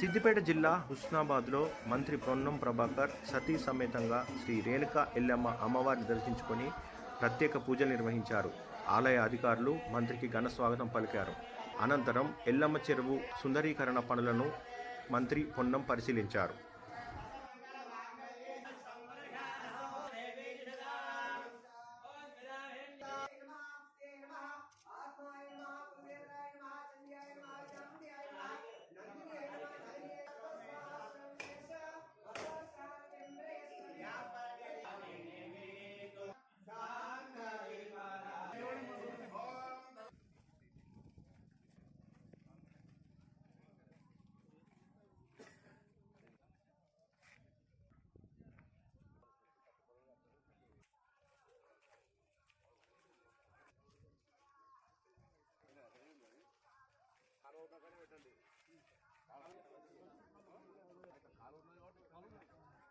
సిద్దిపేట జిల్లా హుస్నాబాద్లో మంత్రి పొన్నం ప్రభాకర్ సతీ సమేతంగా శ్రీ రేణుకా ఎల్లమ్మ అమ్మవారిని దర్శించుకొని ప్రత్యేక పూజలు నిర్వహించారు. ఆలయ అధికారులు మంత్రికి ఘన స్వాగతం పలికారు. అనంతరం ఎల్లమ్మ చెరువు సుందరీకరణ పనులను మంత్రి పొన్నం పరిశీలించారు.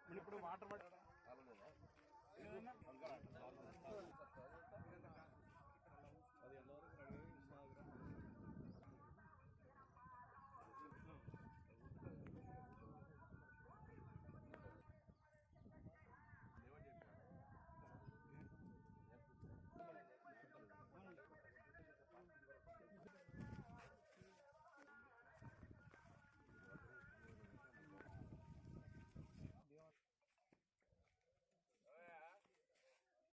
ఇప్పుడు వాటర్